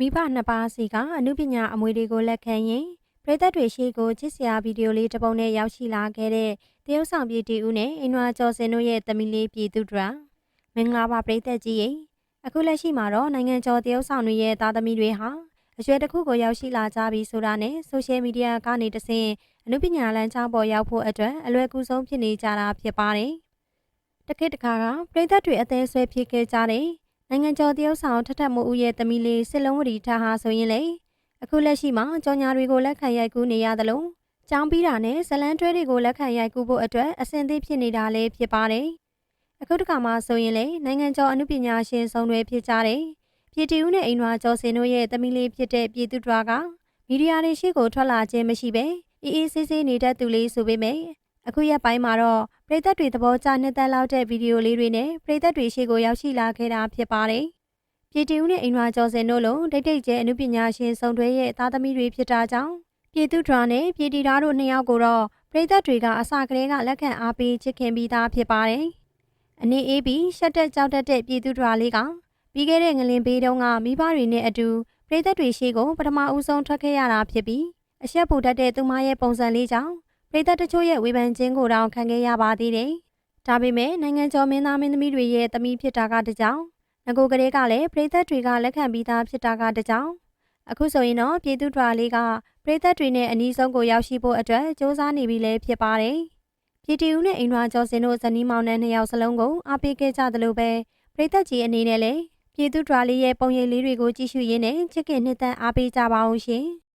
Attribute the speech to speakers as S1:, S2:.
S1: မိဘနှစ်ပါးစီကအမှုပညာအမွေတွေကိုလက်ခံရင်ပရိသတ်တွေရှေ့ကိုချစ်စရာဗီဒီယိုလေးတစ်ပုံနဲ့ရောက်ရှိလာခဲ့တဲ့တရုတ်ဆောင်ပြည်တီဦးနဲ့အင်နွာကျော်စင်တို့ရဲ့သမီးလေးပြည်သူတို့မင်္ဂလာပါပရိသတ်ကြီးရေအခုလက်ရှိမှာတော့နိုင်ငံကျော်တရုတ်ဆောင်တွေရဲ့သားသမီးတွေဟာအရွယ်တစ်ခုကိုရောက်ရှိလာကြပြီဆိုတာနဲ့ဆိုရှယ်မီဒီယာကနေတဆင့်အမှုပညာလမ်းကြောင်းပေါ်ရောက်ဖို့အတွက်အလွယ်ကူဆုံးဖြစ်နေကြတာဖြစ်ပါတယ်တခေတ်တခါကပရိသတ်တွေအသေးဆွဲဖြစ်ခဲ့ကြတဲ့ နိုင်ငံကျော်တရုတ်ဆောင်ထထမိုးဦးရဲ့သမီးလေးစစ်လုံးဝတီထားဟာဆိုရင်လေအခုလက်ရှိမှာကြော်ညာတွေကိုလက်ခံရိုက်ကူးနေရသလိုကြောင်းပြီးတာနဲ့ဇလန်းတွဲတွေကိုလက်ခံရိုက်ကူးဖို့အတွက်အဆင်သင့်ဖြစ်နေတာလည်းဖြစ်ပါတယ်။အခုတစ်ခါမှဆိုရင်လေနိုင်ငံကျော်အမှုပညာရှင်ဆောင်တွေဖြစ်ကြတဲ့ပြည်တီဦးနဲ့အိမ်နွာကျော်စင်တို့ရဲ့သမီးလေးဖြစ်တဲ့ပြည်သူတော်ကမီဒီယာတွေရှိကိုထွက်လာခြင်းမရှိပဲအေးအေးဆေးဆေးနေတတ်သူလေးဆိုပေမဲ့ အခုရက်ပိုင်းမှာတော့ပရိသတ်တွေသဘောကျနှစ်သက်လောက်တဲ့ဗီဒီယိုလေးတွေနဲ့ပရိသတ်တွေရှိကိုရောက်ရှိလာခဲ့တာဖြစ်ပါတယ်။ပြည်တီဦးနဲ့အိမ်နွာကျော်စင်တို့လိုဒိတ်ဒိတ်ကျဲအမှုပညာရှင်စုံတွဲရဲ့သားသမီးတွေဖြစ်တာကြောင့်ပြည်သူဒရာနဲ့ပြည်တီသားတို့နှစ်ယောက်ကိုတော့ပရိသတ်တွေကအစာကလေးကလက်ခံအားပေးချစ်ခင်ပြီးသားဖြစ်ပါတယ်။အနေအေးပြီးရှက်တက်ကြောက်တက်တဲ့ပြည်သူဒရာလေးကပြီးခဲ့တဲ့ငလင်ဘေးတုန်းကမိဘတွေနဲ့အတူပရိသတ်တွေရှိကိုပထမဦးဆုံးထွက်ခဲ့ရတာဖြစ်ပြီးအရှက်ပူတတ်တဲ့သူမရဲ့ပုံစံလေးကြောင့် ပရိသတ်တချို့ရဲ့ဝေဖန်ခြင်းကိုတောင်ခံခဲ့ရပါသေးတယ်။ဒါပေမဲ့နိုင်ငံကျော်မင်းသားမင်းသမီးတွေရဲ့သမီးဖြစ်တာကတကြောင်ငကိုကလေးကလည်းပရိသတ်တွေကလက်ခံပြီးသားဖြစ်တာကတကြောင်အခုဆိုရင်တော့ပြည်သူ့ထွာလေးကပရိသတ်တွေနဲ့အနီးဆုံးကိုရောက်ရှိဖို့အတွက်စ조사နေပြီလည်းဖြစ်ပါတယ်။ပြည်တီဦးနဲ့အိမ်ထွာကျော်စင်တို့ဇနီးမောင်နှံနှစ်ယောက်စလုံးကိုအားပေးခဲ့ကြသလိုပဲပရိသတ်ကြီးအနေနဲ့လည်းပြည်သူ့ထွာလေးရဲ့ပုံရိပ်လေးတွေကိုကြည့်ရှုရင်းနဲ့ချစ်ခင်နှစ်သက်အားပေးကြပါအောင်ရှင်။